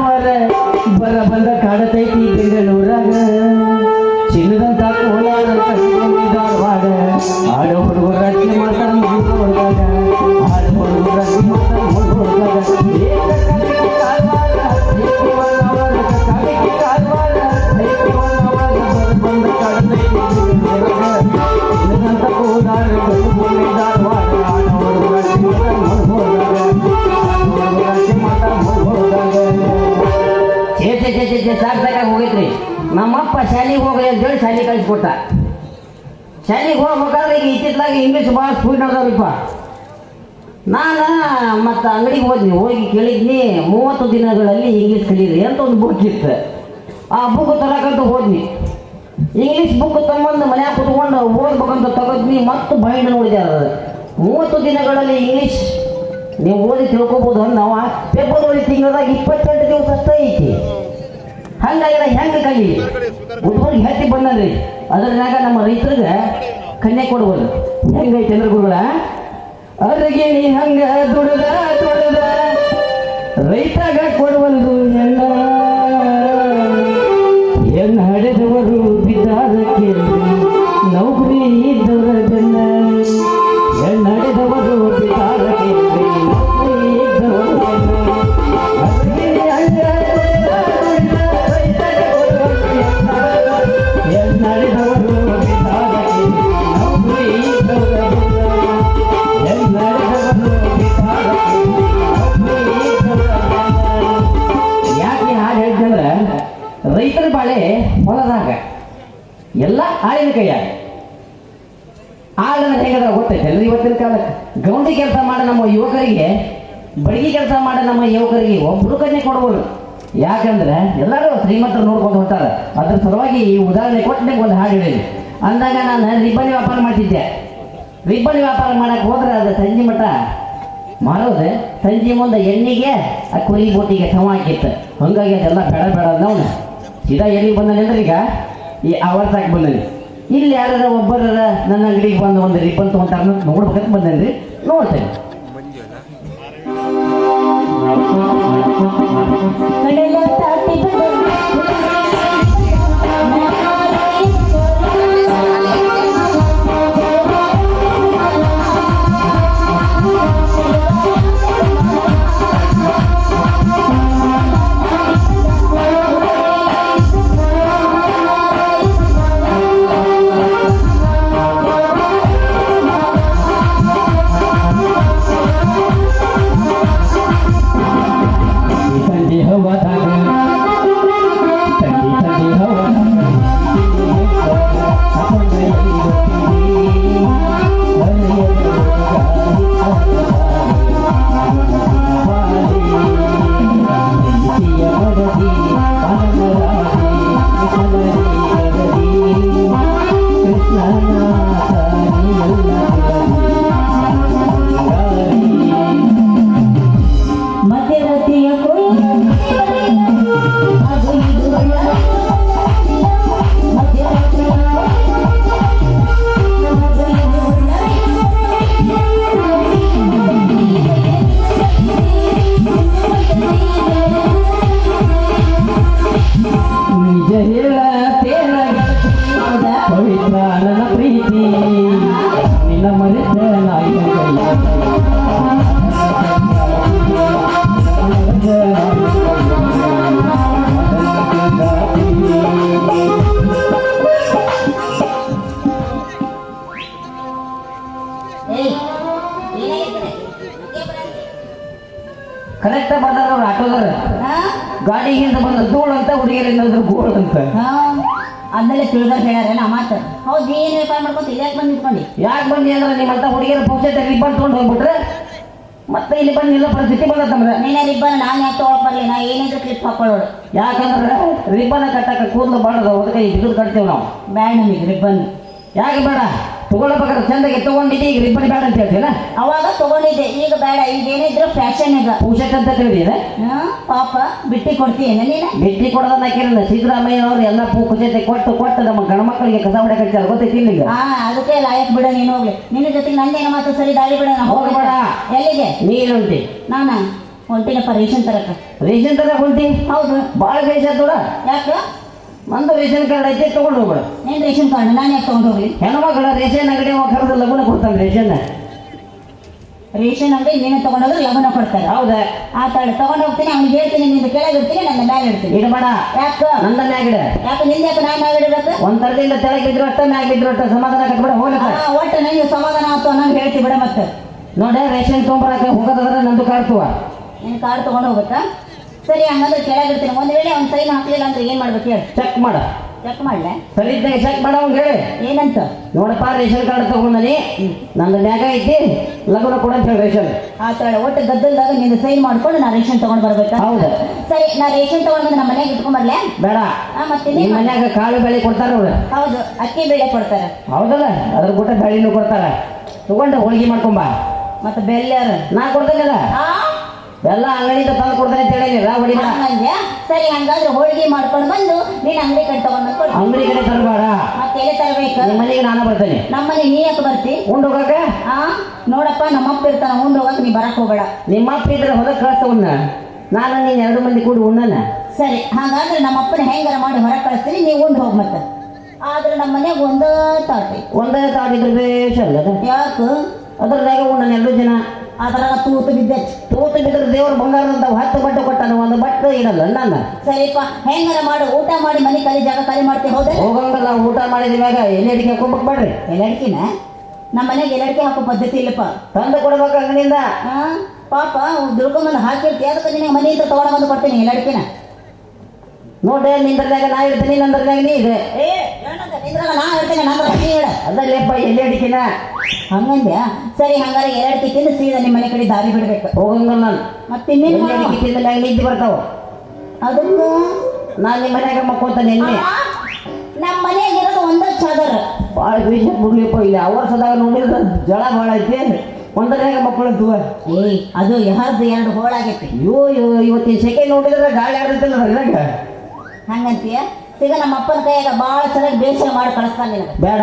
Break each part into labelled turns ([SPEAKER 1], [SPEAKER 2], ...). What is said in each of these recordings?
[SPEAKER 1] ಲವರ ಬರ ಬಂದ ಕಾಡತೈತಿ ಬೆಂಗಳೂರಾಗ ಚಿನ್ನದಂತ ಕೋಲಾರ ಕಟ್ಕೊಂಡಿ ಧಾರವಾಡ ಆಡೋ ಹುಡುಗರ ರಚನೆ ಮಾಡ್ತಾರ ಮುಗಿದು ಹೊಡ್ದಾಗ ಆಡೋ ಹುಡುಗರ ರಚನೆ ಮಾಡ್ತಾರ ಮುಗಿದು ಹೊಡ್ದಾಗ ಏಕ ಕಲಿಕೆ ಕಾರವಾರ, ನಮ್ಮಪ್ಪ ಶಾಲೆಗೆ ಹೋಗ್ರಿ ಅಂತೇಳಿ ಶಾಲೆ ಕಳಿಸ್ಕೊಟ್ಟ. ಶಾಲೆಗೆ ಹೋಗ್ಬೇಕಾದ್ರೆ ಈಗ ಇತ್ತಿತ್ತಲಾಗಿ ಇಂಗ್ಲೀಷ್ ಭಾಳ ಸ್ಪೀಡ್ ಅದಾವ್ರಿಪ್ಪ ನಾನು ಮತ್ತು ಅಂಗಡಿಗೆ ಹೋದ್ನಿ, ಹೋಗಿ ಕೇಳಿದ್ನಿ, ಮೂವತ್ತು ದಿನಗಳಲ್ಲಿ ಇಂಗ್ಲೀಷ್ ಕಲೀರಿ ಅಂತ ಒಂದು ಬುಕ್ ಇತ್ತು. ಆ ಬುಕ್ ತರಕಂತ ಹೋದ್ನಿ. ಇಂಗ್ಲೀಷ್ ಬುಕ್ ತಗೊಂಡು ಮನ್ಯಾಗ ಕುತ್ಕೊಂಡು ಓದ್ಬೇಕಂತ ತಗೋದ್ನಿ, ಮತ್ತು ಬೈಂಡ್ ನೋಡಿದೆ ಅದು. ಮೂವತ್ತು ದಿನಗಳಲ್ಲಿ ಇಂಗ್ಲೀಷ್ ನೀವು ಓದಿ ತಿಳ್ಕೊಬೋದು ನಾವು. ಫೆಬ್ರವರಿ ತಿಂಗಳದಾಗ ಇಪ್ಪತ್ತೆಂಟು ದಿವಸ ಅಷ್ಟೇ ಐತಿ. ಹಂಗಾಗಿ ಹೆಂಗ ಕಲಿ ಹುಡುಗರಿಗೆ ಹೆತ್ತಿ ಬಂದನ್ರಿ ಅದ್ರಾಗ ನಮ್ಮ ರೈತರಿಗೆ ಕನ್ಯೆ ಕೊಡ್ಬೋದು. ಹೆಂಗೈತೆ ಅಂದ್ರೆ ಗುರುಗಳ? ನೀ ಹಂಗ ದುಡದ, ದುಡ್ದ. ಎಲ್ಲ ಆಳಿನ ಕೈಯಾಗ. ಆಳನ ಹೇಗದ ಗೊತ್ತೈತೆ? ಎಲ್ಲರೂ ಇವತ್ತಿನ ಕಾಲಕ್ಕೆ. ಗೌಂಡಿ ಕೆಲಸ ಮಾಡ ನಮ್ಮ ಯುವಕರಿಗೆ, ಬಡಗಿ ಕೆಲಸ ಮಾಡ ನಮ್ಮ ಯುವಕರಿಗೆ ಒಬ್ರು ಕನ್ಯೆ ಕೊಡ್ಬೋದು. ಯಾಕಂದ್ರೆ ಎಲ್ಲರೂ ಶ್ರೀಮಂತರು ನೋಡ್ಕೊಂಡು ಹೋಗ್ತಾರೆ. ಅದ್ರ ಸಲುವಾಗಿ ಈ ಉದಾಹರಣೆ ಕೊಟ್ಟು ನಿಮ್ಗೆ ಒಂದು ಹಾಡು ಹೇಳಿ ಅಂದಾಗ ನಾನು ರಿಬ್ಬನ್ ವ್ಯಾಪಾರ ಮಾಡ್ತಿದ್ದೆ. ರಿಬ್ಬನ್ ವ್ಯಾಪಾರ ಮಾಡಕ್ಕೆ ಹೋದ್ರೆ ಅದು ಸಂಜೆ ಮಠ ಮಾಡೋದು. ಸಂಜೆ ಮುಂದೆ ಎಣ್ಣೆಗೆ, ಆ ಕುರಿ ಬೋಟಿಗೆ ಸಮ ಹಾಕಿತ್ತು. ಹಂಗಾಗಿ ಅದೆಲ್ಲ ಬೇಡ ಬೇಡ ಅವನು ಸೀದಾ ಎಲ್ಲಿಗೆ ಬಂದನೆ ಈಗ ಈ ಅವರ್ಸಾಗಿ ಬಂದನಿ ಇಲ್ಲಿ ಯಾರ ಒಬ್ಬರ ನನ್ನ ಅಂಗಡಿಗೆ ಬಂದು ಒಂದು ರಿಪನ್ ತಗೊಂತಾರ ನೋಡ್ಬೇಕಂತ ಬಂದೇನ್ರಿ ನೋಡ್ತೇನೆ.
[SPEAKER 2] ಕಡಲ ತಾಟಿ
[SPEAKER 1] ಗಾಡಿಗಿಂತ ಬಂದ ಧೂಳು ಅಂತ ಹುಡುಗಿಯರಿಂದ ಗೋಳು ಅಂತ.
[SPEAKER 2] ಆದ್ಮೇಲೆ ತಿಳಿದಾಗ ಹೇಳ್ಯಾರ ನಾ ಮಾತು ಹೌದು ಏನು ವ್ಯಾಪಾರ ಮಾಡ್ಕೊಂತ ಯಾಕೆ ಬಂದು ನಿಂತ್ಕೊಂಡು
[SPEAKER 1] ಯಾಕೆ ಬಂದು ಅಂದ್ರೆ ನಿಮ್ಮಂತ ಹುಡುಗಿಯರ ತೆಗೆದು ರಿಬ್ಬನ್ ತೊಗೊಂಡು ಹೋಗ್ಬಿಟ್ರೆ ಮತ್ತೆ ಇಲ್ಲಿ ಬಂದು ನಿಲ್ಲೋ ಪರಿಸ್ಥಿತಿ ಬಂದತ್ತಂದ್ರೆ
[SPEAKER 2] ನೀನೇ ರಿಬ್ಬನ್ ನಾನು ಯಾಕೆ ತೊಗೊಳಕ್ ಬರಲಿ? ನಾ ಏನಿದ್ರು ಕ್ಲಿಪ್ ಹಾಕೊಳ್ಳೋಳು
[SPEAKER 1] ಯಾಕಂದ್ರೆ ರಿಬ್ಬನ್ ಕಟ್ಟಕ್ಕೆ ಕೂದಲು ಬಾಡದ ಅದಕ್ಕೆ ಬಿದ್ದು ಕಟ್ತೇವೆ ನಾವು.
[SPEAKER 2] ಬ್ಯಾಡ ನಮಗೆ ರಿಬ್ಬನ್.
[SPEAKER 1] ಯಾಕೆ ಬೇಡ? ತಗೊಳ್ಬೇಕಾದ್ರೆ ಚಂದಾಗಿ ತಗೊಂಡಿದ್ದೆ ಈಗ ರಿಬ್ಬನ್ ಬೇಡ ಅಂತ ಹೇಳ್ತೀನ
[SPEAKER 2] ಅವಾಗ ತಗೊಂಡಿದ್ದೆ. ಈಗ ಬೇಡ ಈಗ ಏನಿದ್ರು ಫ್ಯಾಷನ್ ಈಗ
[SPEAKER 1] ಪೂಷಕ್ ಅಂತ ತಿಳಿದಿದೆ.
[SPEAKER 2] ಹಾ, ಪಾಪ ಬಿಟ್ಟಿ ಕೊಡ್ತೀನಿ ನೀನ?
[SPEAKER 1] ಬಿಟ್ಟಿ ಕೊಡೋದನ್ನ ಸಿದ್ದರಾಮಯ್ಯ ಸಿದ್ದರಾಮಯ್ಯನವರು ಎಲ್ಲ ಪೂಕು ಜೊತೆ ಕೊಟ್ಟು ಕೊಟ್ಟು ನಮ್ಮ ಗಣಮಕ್ಕಳಿಗೆ ಕಸ ಹೊಡೆ ಕಚ್ಚಾರ ಗೊತ್ತೈತಿ ಇಲ್ಲ ಈಗ
[SPEAKER 2] ಹಾ ಅದಕ್ಕೆ ಲಾಯಕ್ ಬಿಡ ನೀನು ಹೋಗ್ಲಿ. ನಿನ್ನ ಜೊತೆ ನಂದೇನ ಮಾತು ಸರಿ ದಾರಿ ಬಿಡ ನಾ
[SPEAKER 1] ಹೋಗ್ಬೇಡ.
[SPEAKER 2] ಎಲ್ಲಿಗೆ?
[SPEAKER 1] ನೀನುಂಟಿ
[SPEAKER 2] ನಾನ? ಹೊಂಟಿನಪ್ಪ ರೇಷನ್ ತರಕ.
[SPEAKER 1] ರೇಷನ್ ತರಕ ಹೊಂಟಿ
[SPEAKER 2] ಹೌದು.
[SPEAKER 1] ಭಾಳ ಬೇಜಾರ್ ತೋಡ?
[SPEAKER 2] ಯಾಕೆ?
[SPEAKER 1] ನಂದು ರೇಷನ್ ಕಾರ್ಡ್ ಐತೆ ತಗೊಂಡು ಹೋಗ್ಬೇಡ.
[SPEAKER 2] ಏನು ರೇಷನ್ ಕಾರ್ಡ್? ನಾನು ಯಾಕೆ ತಗೊಂಡು ಹೋಗಿ
[SPEAKER 1] ಹೆಣ್ಮಕ್ಳ ರೇಷನ್ ಅಂಗಡಿ ಕರೆದು ಲಗುನ ಕೊಡ್ತಾನೆ ರೇಷನ್.
[SPEAKER 2] ರೇಷನ್ ಅಂಗಡಿ ಏನು ತಗೊಂಡೋದ್ರೆ ಲಗುನ ಕೊಡ್ತಾರೆ.
[SPEAKER 1] ಹೌದಾ.
[SPEAKER 2] ಆ ತಡೆ ತಗೊಂಡು ಹೋಗ್ತೀನಿ ಅವ್ನಿಗೆ ಹೇಳ್ತೀನಿ ನಿಂದು ಕೆಳಗೆ ಇರ್ತೀನಿ ನನ್ನ ಮ್ಯಾಲೆ ಇಡ್ತೀನಿ
[SPEAKER 1] ಇಡಬೇಡ
[SPEAKER 2] ಯಾಕೆ?
[SPEAKER 1] ನಂದ ಮ್ಯಾಗಿಡ
[SPEAKER 2] ಯಾಕೆ ನಿಂದ ಯಾಕೆ ನಾನು ಮ್ಯಾಗ ಇಡಬೇಕು?
[SPEAKER 1] ಒಂದ್ ತರದಿಂದ ತೆಳಗ್ ಬಿದ್ರು ಅಷ್ಟ ಮ್ಯಾಗ ಇದ್ರು ಅಷ್ಟ ಸಮಾಧಾನ ಕಟ್ಬಿಡ ಹೋಗ್ಲಕ್ಕ
[SPEAKER 2] ಒಟ್ಟು ನನಗೆ ಸಮಾಧಾನ ಆಯ್ತು ಅನ್ನೋದು ಹೇಳ್ತಿ ಬಿಡ ಮತ್ತೆ.
[SPEAKER 1] ನೋಡ ರೇಷನ್ ತೊಗೊಂಬರಕ ಹೋಗೋದಾದ್ರೆ ನಂದು ಕಾಡ್ತುವ
[SPEAKER 2] ನೀನು ಕಾರ್ಡ್ ತಗೊಂಡು ಹೋಗ್ಬೇಕಾ? ಸರಿ ಹಂಗಂದ್ರೆ ಕೆಳಗೆ ಒಂದ್ ಒಂದು ವೇಳೆ ಅವ್ನ ಸೈನ್ ಹಾಕ್ಲಿಲ್ಲ ಅಂದ್ರೆ ಏನು ಮಾಡ್ಬೇಕು ಹೇಳಿ.
[SPEAKER 1] ಚೆಕ್ ಮಾಡ.
[SPEAKER 2] ಚೆಕ್ ಮಾಡ್ಲೆ?
[SPEAKER 1] ಸರಿ ಇದ್ದಾಗ ಚೆಕ್ ಮಾಡ ಅವ್ನ್ ಹೇಳಿ.
[SPEAKER 2] ಏನಂತ?
[SPEAKER 1] ನೋಡಪ್ಪ ರೇಷನ್ ಕಾರ್ಡ್ ತಗೊಂಡಿ ನನ್ನ ಮ್ಯಾಗ ಐತಿ. ಲಗ್ನ ಕೊಡ ಅಂತ ಹೇಳಿ ರೇಷನ್.
[SPEAKER 2] ಆ ತಾಳೆ ಒಟ್ಟು ಗದ್ದಲ್ದಾಗ ನಿಮ್ಗೆ ಸೈನ್ ಮಾಡ್ಕೊಂಡು ನಾ ರೇಷನ್ ತಗೊಂಡು ಬರ್ಬೇಕು?
[SPEAKER 1] ಹೌದು.
[SPEAKER 2] ಸರಿ ನಾ ರೇಷನ್ ತಗೊಂಡು ಬಂದು ನಮ್ಮ ಮನೆಗೆ ಇಟ್ಕೊಂಡ್ಬರ್ಲೆ
[SPEAKER 1] ಬೇಡ.
[SPEAKER 2] ಆ, ಮತ್ತೆ ನಿಮ್ಮ
[SPEAKER 1] ಮನ್ಯಾಗ ಕಾಳು ಬೆಳೆ ಕೊಡ್ತಾರ ಅವ್ರು.
[SPEAKER 2] ಹೌದು ಅಕ್ಕಿ ಬೆಳೆ ಕೊಡ್ತಾರ.
[SPEAKER 1] ಹೌದಲ್ಲ ಅದ್ರ ಗುಟ್ಟ ಬೆಳೆನೂ ಕೊಡ್ತಾರ. ತಗೊಂಡು ಹೋಳಿಗೆ ಮಾಡ್ಕೊಂಬ
[SPEAKER 2] ಮತ್ತೆ ಬೆಲ್ಲ
[SPEAKER 1] ನಾ ಕೊಡ್ತೇನಲ್ಲ?
[SPEAKER 2] ಆ?
[SPEAKER 1] ಎಲ್ಲ ಅಂಗಡಿಯಿಂದ ತಂದು ಕೊಡ್ತಾನೆ ಅಂತ ಹೇಳಿಲ್ಲ ಹೊಡಿಬೇಡ
[SPEAKER 2] ಹಂಗಂದ್ಯಾ? ಸರಿ ಹಂಗಾದ್ರೆ ಹೋಳಿಗೆ ಮಾಡ್ಕೊಂಡು ಬಂದು ನೀನು ಅಂಗಡಿ ಕಡೆ ತಗೊಂಡು ಕೊಡು.
[SPEAKER 1] ಅಂಗಡಿ ಕಡೆ ತರಬೇಡ.
[SPEAKER 2] ಮತ್ತೆ ಎಲ್ಲಿ ತರಬೇಕು?
[SPEAKER 1] ನಿಮ್ಮ ಮನೆಗೆ ನಾನು ಬರ್ತೇನೆ.
[SPEAKER 2] ನಮ್ಮನೆ ನೀ ಯಾಕೆ ಬರ್ತಿ.
[SPEAKER 1] ಉಂಡು ಹೋಗಕ್ಕೆ?
[SPEAKER 2] ಆ ನೋಡಪ್ಪ ನಮ್ಮಪ್ಪ ಇರ್ತಾನ ಉಂಡು ಹೋಗಕ್ಕೆ ನೀ ಬರಕ್ ಹೋಗಬೇಡ.
[SPEAKER 1] ನಿಮ್ಮ ಅಪ್ಪ ಇದ್ರೆ ಹೊಲಕ್ಕೆ ಉಣ್ಣ. ನಾನು ನೀನು ಎರಡು ಮಂದಿ ಕೂಡಿ ಉಣ್ಣನ.
[SPEAKER 2] ಸರಿ ಹಾಗಾದ್ರೆ ನಮ್ಮಪ್ಪನ ಹೆಂಗಾರ ಮಾಡಿ ಹೊರಗೆ ಕಳಿಸ್ತೀನಿ ನೀವು ಉಂಡು ಹೋಗಿ ಮತ್ತೆ. ಆದ್ರೆ ನಮ್ಮ ಮನೆಗೆ ಒಂದೇ ತಾಟಿ
[SPEAKER 1] ಒಂದೇ ತಾಟಿ ಇದ್ರೆ ಅಲ್ಲ ಯಾಕೆ
[SPEAKER 2] ಯಾಕು?
[SPEAKER 1] ಅದ್ರದಾಗ ಉಣ್ಣನ ಎರಡು ಜನ
[SPEAKER 2] ಅದ್ರಾಗ ತೂತು ಬಿದ್ದೆ.
[SPEAKER 1] ತೂತು ಬಿದ್ರೆ ದೇವರು ಬಂಗಾರದಂತ ಹತ್ತು ಬಟ್ಟೆ ಕೊಟ್ಟನು ಒಂದು ಬಟ್ಟೆ ಇಡಲ್ಲ ನಾನು
[SPEAKER 2] ಸರಿಪ್ಪ ಹೆಂಗರ ಮಾಡು ಊಟ ಮಾಡಿ ಮನೆ ಖಾಲಿ ಜಾಗ ಖಾಲಿ ಮಾಡ್ತೀವಿ ಹೌದಾ?
[SPEAKER 1] ಹೋಗಂಗಲ್ಲ ಊಟ ಮಾಡಿದ ಮ್ಯಾಗ ಎಲೆ ಅಡಿಕೆ ಹಾಕೊಂಬಕ್ ಎಲೆ
[SPEAKER 2] ಅಡಿಕೆನ? ನಮ್ಮ ಮನೆಗೆ ಎಲ್ಲಡ್ಕೆ ಹಾಕೋ ಪದ್ಧತಿ ಇಲ್ಲಪ್ಪ.
[SPEAKER 1] ತಂದು ಕೊಡ್ಬೇಕು ಅಂಗಡಿಯಿಂದ.
[SPEAKER 2] ಆ ಪಾಪ ದುರ್ಗಮ್ಮನ ಹಾಕಿರ್ತಿ ಅದಕ್ಕೆ ನಿನಗೆ ಮನೆಯಿಂದ ತಗೊಂಡು ಬಂದು ಕೊಡ್ತೀನಿ ಎಲ್ಲಡ್ಕಿನ
[SPEAKER 1] ನೋಡ್ರಿ ನಿಂದ್ರದಾಗ ನಾ ಇರ್ತೀನಿ ನಂದ್ರದಾಗ ನೀ ಇದೆ
[SPEAKER 2] ಏ ನಿಂದ್ರಾಗ ನಾ ಇರ್ತೀನಿ ನಂದ್ರ ನೀ ಹೇಳ
[SPEAKER 1] ಅದಲ್ಲೇಪ್ಪ ಎಲೆ ಅಡಿಕೆನ.
[SPEAKER 2] ಹಂಗಂದ್ಯಾ? ಸರಿ ಹಂಗಾರೆ ಎರಡು ಟಿಕೆಟ್ ಸೀದಾ ನಿಮ್ಮ ಮನೆ ಕಡೆ ದಾರಿ ಬಿಡ್ಬೇಕು.
[SPEAKER 1] ಹೋಗಂಗಲ್ಲ ನಾನು.
[SPEAKER 2] ಮತ್ತೆ ಇನ್ನೇನು
[SPEAKER 1] ಎಲೆ ಅಡಿಕೆ ಇದ್ದು ಬರ್ತಾವ.
[SPEAKER 2] ಅದಕ್ಕೆ
[SPEAKER 1] ನಾನು ನಿಮ್ಮ ಮನ್ಯಾಗ ಮಕ್ಕೋತಾನೆ ನಿನ್ನೆ.
[SPEAKER 2] ನಮ್ಮ ಮನೆಯಾಗ ಇರೋದು ಒಂದ ಚಾದರ್.
[SPEAKER 1] ಭಾಳ ಬೀಜ ಬಿಡ್ಲಿಪ್ಪ ಇಲ್ಲಿ ಅವ್ರ ಸದಾಗ ನೋಡಿದ್ರೆ ಜಳ ಭಾಳ ಐತಿ ಒಂದರಾಗ ಮಕ್ಕಳು ದುವ
[SPEAKER 2] ಏಯ್ ಅದು ಯಾರ್ದು ಎರಡು ಹೋಳಾಗೈತಿ
[SPEAKER 1] ಅಯ್ಯೋ ಅಯ್ಯೋ ಇವತ್ತಿನ ಸೆಕೆ ನೋಡಿದ್ರೆ ಗಾಳಿ ಆಡ್ತೈತಲ್ಲ ಅದ್ರಾಗ.
[SPEAKER 2] ಹಂಗಂತೀಯ? ಈಗ ನಮ್ಮ ಅಪ್ಪನ ಕೈಯಾಗ ಭಾಳ ಚೆನ್ನಾಗಿ ಬೇಸರ ಮಾಡಿ ಕಳಿಸ್ತಾನೆ ನಿನಗೆ.
[SPEAKER 1] ಬೇಡ.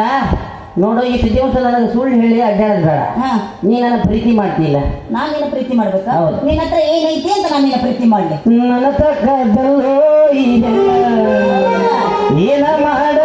[SPEAKER 1] ನೋಡು ಪ್ರತಿ ದಿವಸ ನನಗೆ ಸುಳ್ಳು ಹೇಳಿ ಅಡ್ಡಾಡೋದು ಬೇಡ.
[SPEAKER 2] ಹಾ.
[SPEAKER 1] ನೀ ನನ್ನ ಪ್ರೀತಿ ಮಾಡ್ತಿಲ್ಲ.
[SPEAKER 2] ನಾನು ನಿನ್ನ ಪ್ರೀತಿ ಮಾಡ್ಬೇಕು?
[SPEAKER 1] ಹೌದು.
[SPEAKER 2] ನಿನ್ನ ಹತ್ರ ಏನೈತಿ ಅಂತ ನಾನು ನಿನ್ನ ಪ್ರೀತಿ ಮಾಡ್ಲಿ.
[SPEAKER 1] ನನ್ನ ತಕ್ಕದಲ್ಲೋ ಏನ ಮಾಡಲ್ಲ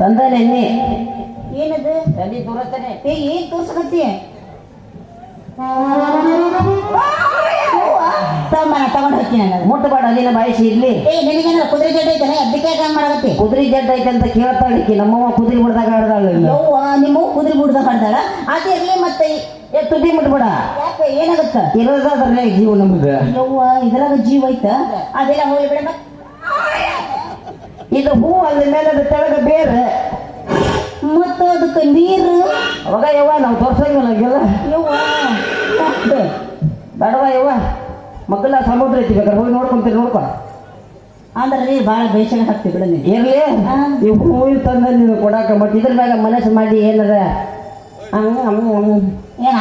[SPEAKER 1] ಒಂದು ತಂದ ನೆನ್ನೆ
[SPEAKER 2] ಏನದು?
[SPEAKER 1] ತಲೆ ತೋರಿಸ್ತಾನೆ.
[SPEAKER 2] ಏ ಏನ್ ತೋರ್ಸಕತ್ತಿ? ತಮ್ಮನ ತಗೊಂಡ್ ಹೋಗ್ತೀನಿ
[SPEAKER 1] ಮುಟ್ಟಬೇಡ ಬಾಯಿಸಿ ಇರ್ಲಿ.
[SPEAKER 2] ಏ ನಿನಗೇನಾರ ಕುದುರೆ ಜಡ್ಡ ಐತೆ ಅದಕ್ಕೆ ಯಾಕೆ ಮಾಡಕತ್ತಿ?
[SPEAKER 1] ಕುದುರೆ ಜಡ್ ಐತೆ ಅಂತ ಕೇಳ್ತಾಳಿಕ್ಕಿ ನಮ್ಮವ್ವ ಕುದುರೆ ಬಿಡ್ದಾಗ ಆಡ್ದಾಳ
[SPEAKER 2] ಯವ್ವ ನಿಮ್ಮ ಕುದುರೆ ಬಿಡ್ದಾಗ ಕಡ್ದಾಳ ಅದೇ ಇರ್ಲಿ ಮತ್ತೆ
[SPEAKER 1] ಏ ತುದಿ ಮುಟ್ಬೇಡ.
[SPEAKER 2] ಯಾಕೆ? ಏನಾಗತ್ತ?
[SPEAKER 1] ಇರೋದಾದ್ರೆ ಜೀವ ನಮ್ಗ.
[SPEAKER 2] ಯವ್ವ ಇದ್ರಾಗ ಜೀವ ಐತ? ಅದೆಲ್ಲ ಹೋಗಿ ಬಿಡ
[SPEAKER 1] ಇದು ಹೂ ಅದ್ರ ಮೇಲೆ ಅದ್ರ ತೆಳಗ ಬೇರೆ.
[SPEAKER 2] ಮತ್ತು ಅದಕ್ಕೆ ನೀರು?
[SPEAKER 1] ಅವಾಗ ಯವ್ವ ನಾವು ತೋರ್ಸಂಗಿಲ್ಲ ಹಂಗೆಲ್ಲ.
[SPEAKER 2] ಯವ್ವ. ಯಾಕೆ?
[SPEAKER 1] ಬೇಡವ ಯವ್ವ? ಮಕ್ಕಳ ಸಮುದ್ರ ಐತಿ ಬೇಕಾದ್ರೆ ಹೋಗಿ ನೋಡ್ಕೊಂತೀರಿ ನೋಡ್ಕೊ.
[SPEAKER 2] ಅಂದ್ರೆ ನೀರು ಭಾಳ ಬೇಸರ ಹಾಕ್ತಿ ಬಿಡ ನೀನು.
[SPEAKER 1] ಇರ್ಲಿ.
[SPEAKER 2] ಹಾ.
[SPEAKER 1] ಈ ಹೂವಿನ ತಂದ ನೀನು ಕೊಡಾಕ ಮತ್ತೆ ಇದ್ರ ಮ್ಯಾಗ ಮನಸ್ಸು ಮಾಡಿ ಏನದ? ಹಂಗ್ ಹಂಗ್ ಹಂಗ್
[SPEAKER 2] ಏನ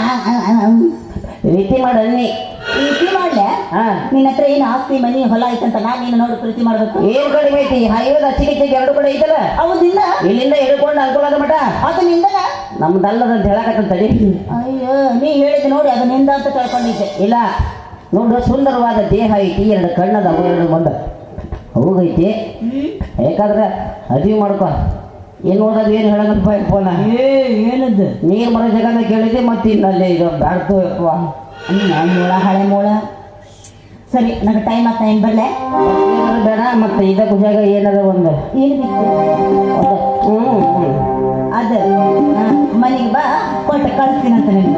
[SPEAKER 1] ರೀತಿ ಮಾಡ ಅನ್ನಿ
[SPEAKER 2] ಪ್ರೀತಿ ಮಾಡ್ಲೆ
[SPEAKER 1] ಹಾ.
[SPEAKER 2] ನಿನ್ನ ಹತ್ರ ಏನು ಆಸ್ತಿ ಮನಿ ಹೊಲ ಐತಂತ ನಾನು ನೀನು ನೋಡಿ ಪ್ರೀತಿ ಮಾಡ್ಬೇಕು.
[SPEAKER 1] ಏನ್ ಕಡಿಮೆ ಐತಿ? ಹೈವೇದ ಅಚ್ಚಿಗೆ ಎರಡು ಕಡೆ ಐತಲ್ಲ?
[SPEAKER 2] ಅವನಿಂದ
[SPEAKER 1] ಇಲ್ಲಿಂದ ಹಿಡ್ಕೊಂಡು ಅನ್ಕೊಳ್ಳೋದ ಮಟ
[SPEAKER 2] ಅದು ನಿಂದನ?
[SPEAKER 1] ನಮ್ದಲ್ಲದ ಅಂತ ಹೇಳಕತ್ತಂತ ತಡಿ.
[SPEAKER 2] ಅಯ್ಯೋ ನೀ ಹೇಳಿದ ನೋಡಿ ಅದು ನಿಂದ ಅಂತ ತಿಳ್ಕೊಂಡಿದ್ದೆ.
[SPEAKER 1] ಇಲ್ಲ. ನೋಡು ಸುಂದರವಾದ ದೇಹ ಐತಿ ಎರಡು ಕಣ್ಣದ ಎರಡು ಬಂದ ಹೋಗೈತಿ ಯಾಕಂದ್ರೆ ಅದಿವು ಮಾಡ್ಕೊ. ಏನು ಓದೋದು ಏನು ಹೇಳೋದಪ್ಪ ಫೋನ
[SPEAKER 2] ಏ ಏನದ್ದು?
[SPEAKER 1] ನೀರು ಬರೋ ಜಾಗದ ಕೇಳಿದೆ ಮತ್ತೆ ಇನ್ನಲ್ಲೇ ಇದು ಬ್ಯಾಡ್ತು ಯಪ್ಪ.
[SPEAKER 2] ಮೂಳ ಹಳೆ ಮೂಳ. ಸರಿ ನನಗೆ ಟೈಮ್ ಆ ಟೈಮ್ ಬರಲೆ?
[SPEAKER 1] ಬೇಡ ಮತ್ತು ಇದ ಗುಜಾಗ ಏನದ ಒಂದು.
[SPEAKER 2] ಏನು
[SPEAKER 1] ಹ್ಞೂ
[SPEAKER 2] ಅದು ಮನೆಗೆ ಬಾ ಕೊಟ್ಟು ಕಳಿಸ್ತೀನಂತ ನಿಮ್ಗೆ